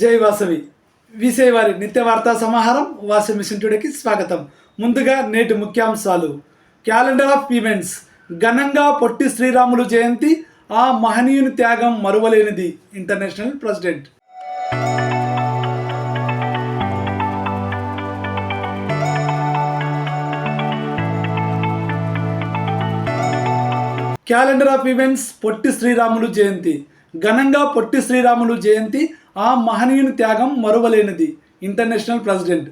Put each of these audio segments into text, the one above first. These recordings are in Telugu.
జై వాసవి. విసేవారి నిత్య వార్తా సమాహారం వాసవి మిషన్ టుడేకి స్వాగతం. ముందుగా నేటి ముఖ్యాంశాలు. క్యాలెండర్ ఆఫ్ ఈవెంట్స్ ఘనంగా పొట్టి శ్రీరాములు జయంతి ఆ మహనీయుని త్యాగం మరువలేనిది international president calendar of events Potti Sriramulu జయంతి. ఘనంగా పొట్టి శ్రీరాములు జయంతి ఆ మహనీయుని త్యాగం మరువలేనిది. International president.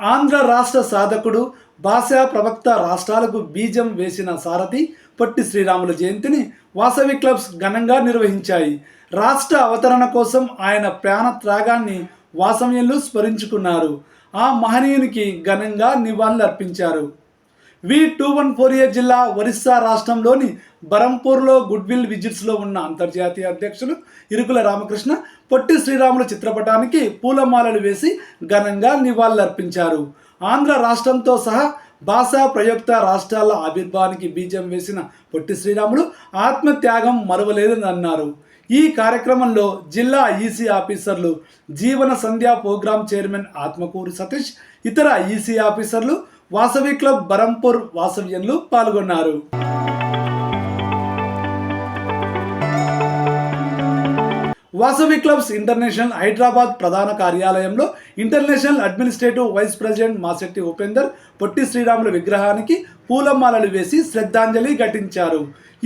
ఆంధ్ర రాష్ట్ర సాధకుడు భాషా ప్రవక్త రాష్ట్రాలకు బీజం వేసిన సారథి పొట్టి శ్రీరాముల జయంతిని వాసవి క్లబ్స్ ఘనంగా నిర్వహించాయి. రాష్ట్ర అవతరణ కోసం ఆయన ప్రాణ త్యాగాన్ని వాసవ్యంలో స్మరించుకున్నారు. ఆ మహనీయునికి ఘనంగా నివాళులు అర్పించారు. V two one four A జిల్లా ఒరిస్సా రాష్ట్రంలోని బరంపూర్లో గుడ్విల్ విజిట్స్లో ఉన్న అంతర్జాతీయ అధ్యక్షులు ఇరుకుల రామకృష్ణ పొట్టి శ్రీరాములు చిత్రపటానికి పూలమాలలు వేసి ఘనంగా నివాళులర్పించారు. ఆంధ్ర రాష్ట్రంతో సహా భాషా ప్రయుక్త రాష్ట్రాల ఆవిర్భావానికి బీజం వేసిన పొట్టి శ్రీరాములు ఆత్మత్యాగం మరువలేదని అన్నారు ఈ కార్యక్రమంలో జిల్లా ఈసీ ఆఫీసర్లు జీవన సంధ్యా ప్రోగ్రాం చైర్మన్ ఆత్మకూరు సతీష్ ఇతర ఈసీ ఆఫీసర్లు వాసవి క్లబ్ బరంపూర్ వాసవ్యంలు పాల్గొన్నారు. వాసవి క్లబ్స్ ఇంటర్నేషనల్ హైదరాబాద్ ప్రధాన కార్యాలయంలో international administrative vice president Masetti Upender Potti శ్రీరాముల విగ్రహానికి పూలమాలలు వేసి శ్రద్ధాంజలి ఘటించారు.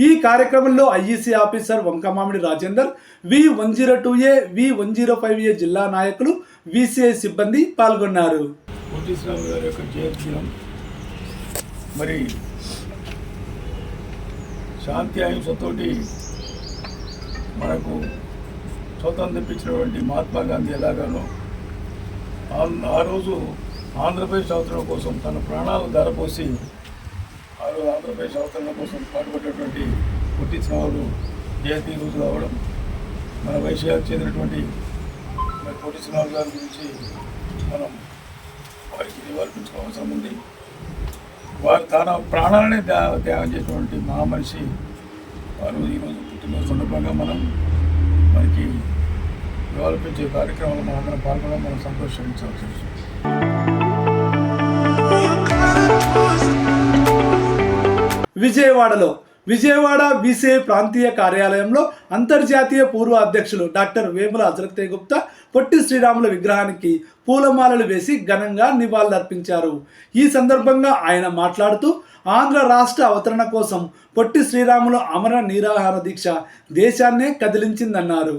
ఈ కార్యక్రమంలో IEC officer Vankamamidi Rajender V one zero two A V one zero five A జిల్లా నాయకులు విసిఐ సిబ్బంది పాల్గొన్నారు. మరి శాంతి అహింసతోటి మనకు స్వతంత్రం తెప్పించినటువంటి మహాత్మా గాంధీ ఎలాగానో ఆ- రోజు ఆంధ్రప్రదేశ్ అవతరణ కోసం తన ప్రాణాలు ధరపోసి ఆ రోజు ఆంధ్రప్రదేశ్ అవతరణ కోసం పాటుపడ్డటువంటి పుట్టించినవాడు జయంతి రోజు రావడం మన వైశ్యాలకు చెందినటువంటి మరి పుట్టించినవాడు గారి గురించి మనం వారికి నివారించుకోవాల్సిన అవసరం ఉంది. వారు తన ప్రాణాలనే త్యాగం చేసినటువంటి మహామనిషి వారు ఈరోజు పుట్టినరోజు సందర్భంగా మనం మనకి నివాళులర్పించే కార్యక్రమంలో మనందరం పాల్గొనడం మనం సంతోషించవలసి విజయవాడలో విజయవాడ బీసీఐ ప్రాంతీయ కార్యాలయంలో అంతర్జాతీయ పూర్వ అధ్యక్షులు డాక్టర్ వేముల అజరతే గుప్తా పొట్టి శ్రీరాముల విగ్రహానికి పూలమాలలు వేసి ఘనంగా నివాళులర్పించారు. ఈ సందర్భంగా ఆయన మాట్లాడుతూ ఆంధ్ర రాష్ట్ర అవతరణ కోసం పొట్టి శ్రీరాములు అమర నిరాహార దీక్ష దేశాన్నే కదిలించిందన్నారు.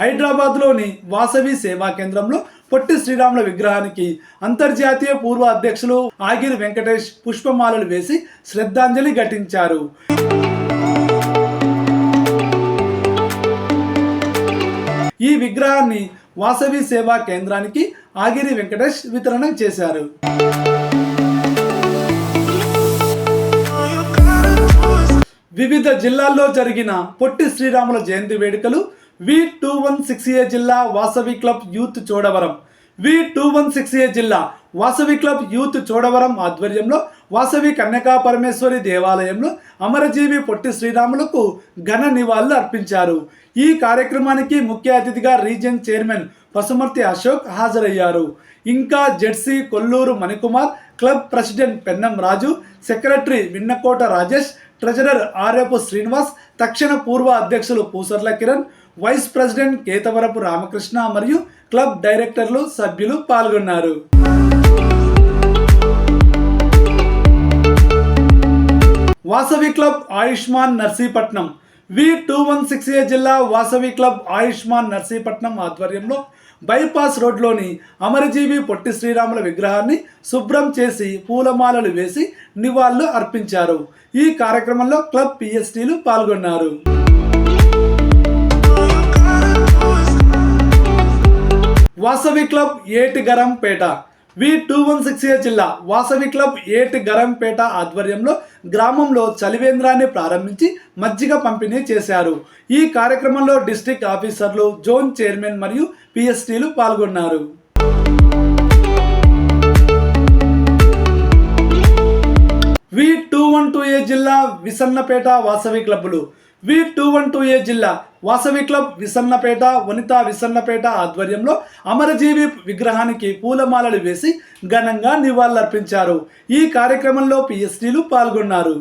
హైదరాబాద్లోని వాసవి సేవా కేంద్రంలో పొట్టి శ్రీరాముల విగ్రహానికి అంతర్జాతీయ పూర్వ అధ్యక్షులు ఆగిరి వెంకటేష్ పుష్పమాలలు వేసి శ్రద్ధాంజలి ఘటించారు. ఈ విగ్రహాన్ని వాసవి సేవా కేంద్రానికి ఆగిరి వెంకటేష్ వితరణ చేశారు. వివిధ జిల్లాల్లో జరిగిన పొట్టి శ్రీరాముల జయంతి వేడుకలు V two one six A జిల్లా Vasavi club youth Chodavaram. V two one six A జిల్లా వాసవి క్లబ్ యూత్ చోడవరం ఆధ్వర్యంలో వాసవి కన్యకా పరమేశ్వరి దేవాలయంలో అమరజీవి పొట్టి శ్రీరాములకు ఘన నివాళులు అర్పించారు. ఈ కార్యక్రమానికి ముఖ్య అతిథిగా రీజియన్ చైర్మన్ పసుమర్తి అశోక్ హాజరయ్యారు. ఇంకా ZC Kolluru Manikumar club president Pennam Raju secretary Vinnakota Rajesh treasurer Aryapu Srinivas తక్షణ పూర్వ అధ్యక్షులు పూసర్ల కిరణ్ వైస్ ప్రెసిడెంట్ కేతవరపు రామకృష్ణ మరియు క్లబ్ డైరెక్టర్లు సభ్యులు పాల్గొన్నారు. Vasavi club Ayushman Narsipatnam. V two one six A జిల్లా వాసవి క్లబ్ ఆయుష్మాన్ నర్సీపట్నం ఆధ్వర్యంలో బైపాస్ రోడ్లోని అమరజీవి పొట్టి శ్రీరాముల విగ్రహాన్ని శుభ్రం చేసి పూలమాలలు వేసి నివాళులు అర్పించారు. ఈ కార్యక్రమంలో క్లబ్ పిఎస్టీలు పాల్గొన్నారు. Vasavi club Eti Garampeta V two one six A జిల్లా వాసవి క్లబ్ ఏటి గరంపేట ఆధ్వర్యంలో గ్రామంలో చలివేంద్రాన్ని ప్రారంభించి మజ్జిగ పంపిణీ చేశారు. ఈ కార్యక్రమంలో డిస్టిక్ ఆఫీసర్లు జోన్ చైర్మన్ మరియు పిఎస్టీలు పాల్గొన్నారు. V two one two A జిల్లా విసన్నపేట వాసవి క్లబ్బులు V two one two A జిల్లా వాసవి క్లబ్ విసన్నపేట వనిత విసన్నపేట ఆధ్వర్యంలో అమరజీవి విగ్రహానికి పూలమాలలు వేసి ఘనంగా నివాళులర్పించారు. ఈ కార్యక్రమంలో పిఎస్టీలు పాల్గొన్నారు.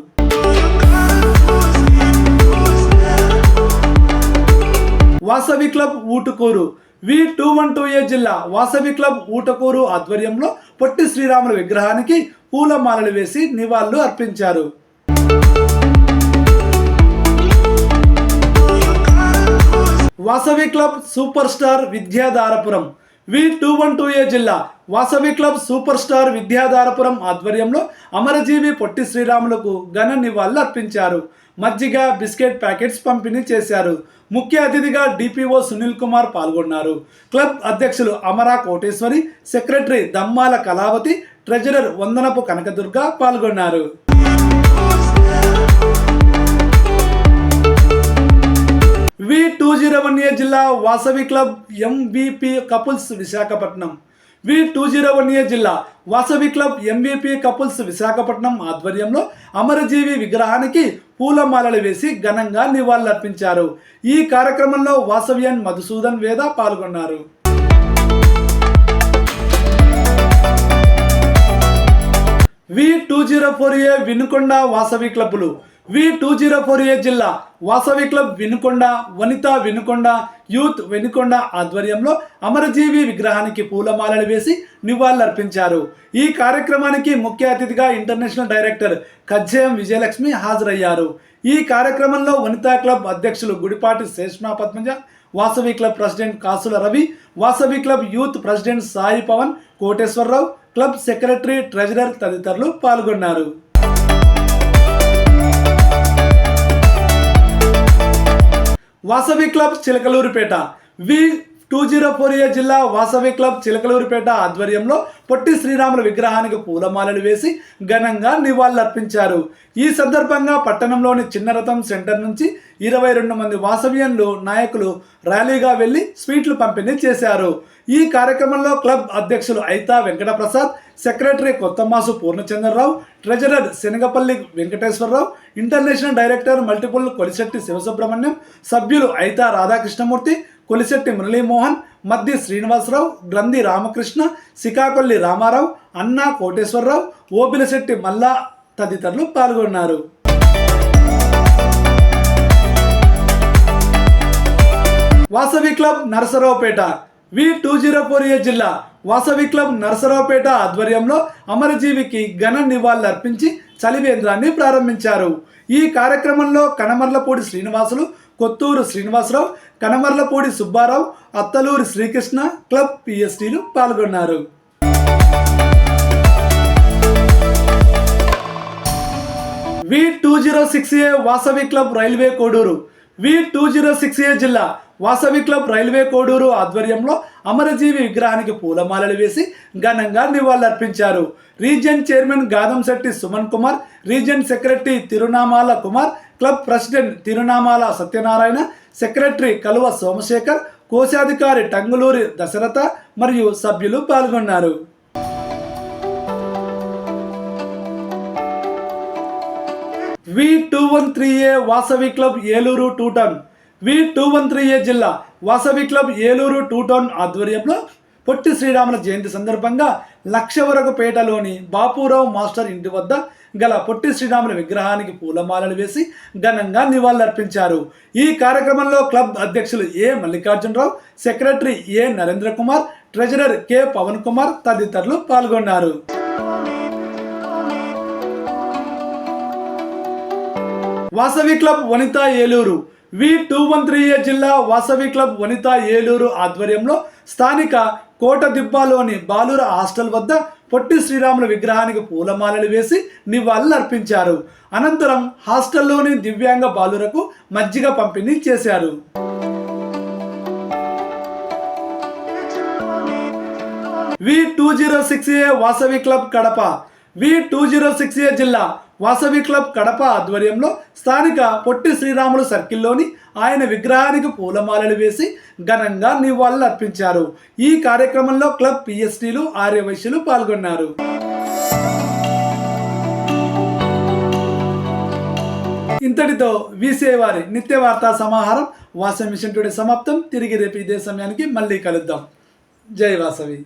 Vasavi club Utukuru V two one two A జిల్లా వాసవి క్లబ్ ఊటకూరు ఆధ్వర్యంలో పొట్టి శ్రీరాముల విగ్రహానికి పూలమాలలు వేసి నివాళులు అర్పించారు. Vasavi club super star Vidyadharapuram. V two one two A జిల్లా Vasavi club super star Vidyadharapuram ఆధ్వర్యంలో అమరజీవి పొట్టి శ్రీరాములకు ఘన నివాళులు అర్పించారు. మజ్జిగ బిస్కెట్ ప్యాకెట్స్ పంపిణీ చేశారు. ముఖ్య అతిథిగా డిపిఓ సునీల్ కుమార్ పాల్గొన్నారు. క్లబ్ అధ్యక్షులు అమరా కోటేశ్వరి సెక్రటరీ దమ్మాల కళావతి ట్రెజరర్ వందనపు కనకదుర్గ పాల్గొన్నారు. V two zero one A జిల్లా Vasavi club MVP couples Visakhapatnam. V two zero one A జిల్లా Vasavi club MVP couples Visakhapatnam ఆధ్వర్యంలో అమరజీవి విగ్రహానికి పూలమాలలు వేసి ఘనంగా నివాళులర్పించారు. ఈ కార్యక్రమంలో వాసవ్యన్ మధుసూదన్ వేద పాల్గొన్నారు. V two zero four A Vinukonda Vasavi క్లబ్బులు V two zero four A జిల్లా వాసవి క్లబ్ వినుకొండ వనిత వినుకొండ యూత్ వెనుకొండ ఆధ్వర్యంలో అమరజీవి విగ్రహానికి పూలమాలలు వేసి నివాళులర్పించారు. ఈ కార్యక్రమానికి ముఖ్య అతిథిగా ఇంటర్నేషనల్ డైరెక్టర్ కజ్జయం విజయలక్ష్మి హాజరయ్యారు. ఈ కార్యక్రమంలో వనితా క్లబ్ అధ్యక్షులు Gudipati Seshana Padmaja Vasavi club president Kasula Ravi Vasavi club youth president Sai Pavan Koteswararao club secretary treasurer తదితరులు పాల్గొన్నారు. Vasavi club Chilakaluripet. V two zero four A జిల్లా వాసవి క్లబ్ చిలకలూరిపేట ఆధ్వర్యంలో పొట్టి శ్రీరాముల విగ్రహానికి పూలమాలలు వేసి ఘనంగా నివాళులర్పించారు. ఈ సందర్భంగా పట్టణంలోని చిన్నరథం సెంటర్ నుంచి ఇరవై రెండు మంది వాసవ్యంలు నాయకులు ర్యాలీగా వెళ్ళి స్వీట్లు పంపిణీ చేశారు. ఈ కార్యక్రమంలో క్లబ్ అధ్యక్షులు Aitha Venkataprasad secretary Kothamasu Purnachandrarao treasurer Shanagapalli Venkateswararao international director multiple Kolisetti Sivasubrahmanyam సభ్యులు ఐతా రాధాకృష్ణమూర్తి కొలిశెట్టి మురళీమోహన్ మద్ది శ్రీనివాసరావు గ్రంథి రామకృష్ణ సికాకొల్లి రామారావు అన్నా కోటేశ్వరరావు ఓబిలశెట్టి మల్లా తదితరులు పాల్గొన్నారు. Vasavi club Narasaraopet V two zero four A జిల్లా వాసవి క్లబ్ నరసరావుపేట ఆధ్వర్యంలో అమరజీవికి ఘన నివాళులు అర్పించి చలివేంద్రాన్ని ప్రారంభించారు. ఈ కార్యక్రమంలో కనమర్లపూడి శ్రీనివాసులు కొత్తూరు శ్రీనివాసరావు కనమర్లపూడి సుబ్బారావు అత్తలూరి శ్రీకృష్ణ క్లబ్ పిఎస్టీలు పాల్గొన్నారు. V two zero six A Vasavi club railway Koduru V two zero six A జిల్లా వాసవి క్లబ్ రైల్వే కోడూరు ఆధ్వర్యంలో అమరజీవి విగ్రహానికి పూలమాలలు వేసి ఘనంగా నివాళులర్పించారు. Region chairman Gadamsetti Suman Kumar region secretary Tirunamala Kumar club president Tirunamala Satyanarayana secretary Kaluva Somasekhar కోశాధికారి టంగులూరి దశరథ మరియు సభ్యులు పాల్గొన్నారు. V two one three A Vasavi club Eluru two town V two one three A జిల్లా Vasavi club Eluru two town ఆధ్వర్యంలో పొట్టి శ్రీరాముల జయంతి సందర్భంగా లక్షవరకుపేటలోని బాపురావు మాస్టర్ ఇంటి వద్ద గల పొట్టి శ్రీరాముల విగ్రహానికి పూలమాలలు వేసి ఘనంగా నివాళులర్పించారు. ఈ కార్యక్రమంలో క్లబ్ అధ్యక్షులు A Mallikarjunarao secretary A Narendra Kumar treasurer K Pavan Kumar తదితరులు పాల్గొన్నారు. Vasavi club Vanitha Eluru. V two one three A జిల్లా వాసవి క్లబ్ వనిత ఏలూరు ఆధ్వర్యంలో స్థానిక కోటదిబ్బాలోని బాలుర హాస్టల్ వద్ద పొట్టి శ్రీరాముల విగ్రహానికి పూలమాలలు వేసి నివాళులు అర్పించారు. అనంతరం హాస్టల్లోని దివ్యాంగ బాలురకు మజ్జిగ పంపిణీ చేశారు. V two zero six A Vasavi club Kadapa. V two zero six A జిల్లా వాసవి క్లబ్ కడప ఆధ్వర్యంలో స్థానిక పొట్టి శ్రీరాములు సర్కిల్లోని ఆయన విగ్రహానికి పూలమాలలు వేసి ఘనంగా నివాళులు అర్పించారు ఈ కార్యక్రమంలో క్లబ్ పిఎస్టీలు ఆర్యవైశ్యులు పాల్గొన్నారు. ఇంతటితో వీసేవారి నిత్యవార్త నిత్య వార్తా సమాహారం వాసవి మిషన్ టుడే సమాప్తం. తిరిగి రేపు ఇదే సమయానికి మళ్ళీ కలుద్దాం. జై వాసవి.